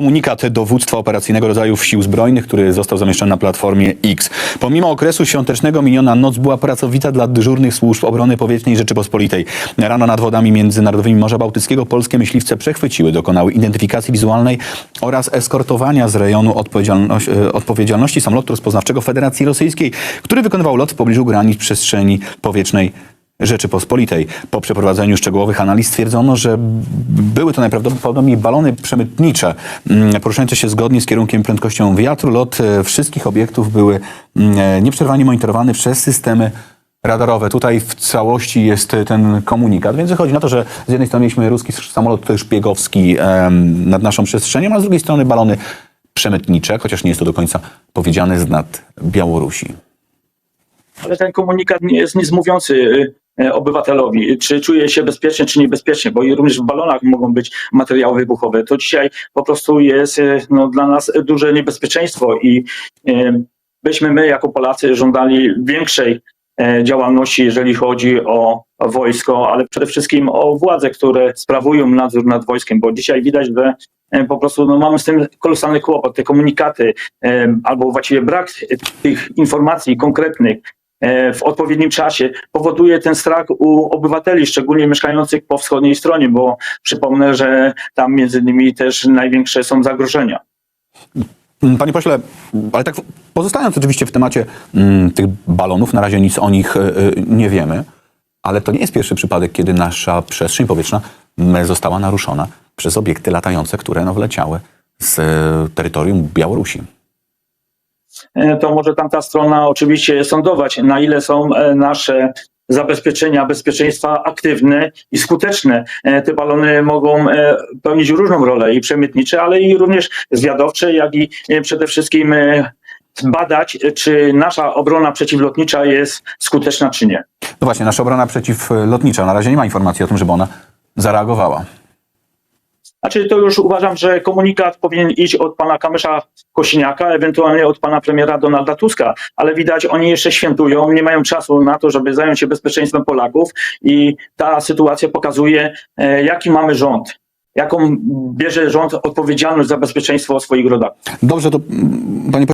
komunikat dowództwa operacyjnego rodzajów sił zbrojnych, który został zamieszczony na platformie X. Pomimo okresu świątecznego miniona noc była pracowita dla dyżurnych służb obrony powietrznej Rzeczypospolitej. Rano nad wodami międzynarodowymi Morza Bałtyckiego polskie myśliwce przechwyciły, dokonały identyfikacji wizualnej oraz eskortowania z rejonu odpowiedzialność, e, odpowiedzialności samolotu rozpoznawczego Federacji Rosyjskiej, który wykonywał lot w pobliżu granic przestrzeni powietrznej Rzeczypospolitej. Po przeprowadzeniu szczegółowych analiz stwierdzono, że były to najprawdopodobniej balony przemytnicze mm, poruszające się zgodnie z kierunkiem prędkością wiatru. Lot e, wszystkich obiektów były mm, e, nieprzerwanie monitorowany przez systemy radarowe. Tutaj w całości jest e, ten komunikat, więc wychodzi na to, że z jednej strony mieliśmy ruski samolot szpiegowski nad naszą przestrzenią, a z drugiej strony balony przemytnicze, chociaż nie jest to do końca powiedziane z nad Białorusi. ale ten komunikat nie jest nic mówiący y, obywatelowi, czy czuje się bezpiecznie, czy niebezpiecznie, bo i również w balonach mogą być materiały wybuchowe. To dzisiaj po prostu jest y, no, dla nas duże niebezpieczeństwo i y, byśmy my jako Polacy żądali większej e, działalności, jeżeli chodzi o wojsko, ale przede wszystkim o władze, które sprawują nadzór nad wojskiem, bo dzisiaj widać, że e, po prostu no, mamy z tym kolosalny kłopot. Te komunikaty e, albo właściwie brak tych informacji konkretnych e, w odpowiednim czasie powoduje ten strach u obywateli, szczególnie mieszkających po wschodniej stronie, bo przypomnę, że tam między innymi też największe są zagrożenia. Mm, Panie pośle, ale tak pozostając oczywiście w temacie mm, tych balonów, na razie nic o nich y, nie wiemy, ale to nie jest pierwszy przypadek, kiedy nasza przestrzeń powietrzna mm, została naruszona przez obiekty latające, które no, wleciały z y, terytorium Białorusi. E, to może tamta strona oczywiście sądować, na ile są e, nasze zabezpieczenia bezpieczeństwa aktywne i skuteczne. E, Te balony mogą pełnić różną rolę i przemytnicze, ale i również zwiadowcze, jak i przede wszystkim badać, czy nasza obrona przeciwlotnicza jest skuteczna, czy nie. No właśnie, nasza obrona przeciwlotnicza, na razie nie ma informacji o tym, żeby ona zareagowała. Znaczy to już uważam, że komunikat powinien iść od pana Kamysza Kosiniaka, ewentualnie od pana premiera Donalda Tuska, ale widać oni jeszcze świętują, nie mają czasu na to, żeby zająć się bezpieczeństwem Polaków i ta sytuacja pokazuje, e, jaki mamy rząd, jaką bierze rząd odpowiedzialność za bezpieczeństwo swoich rodaków. Dobrze, to mm, panie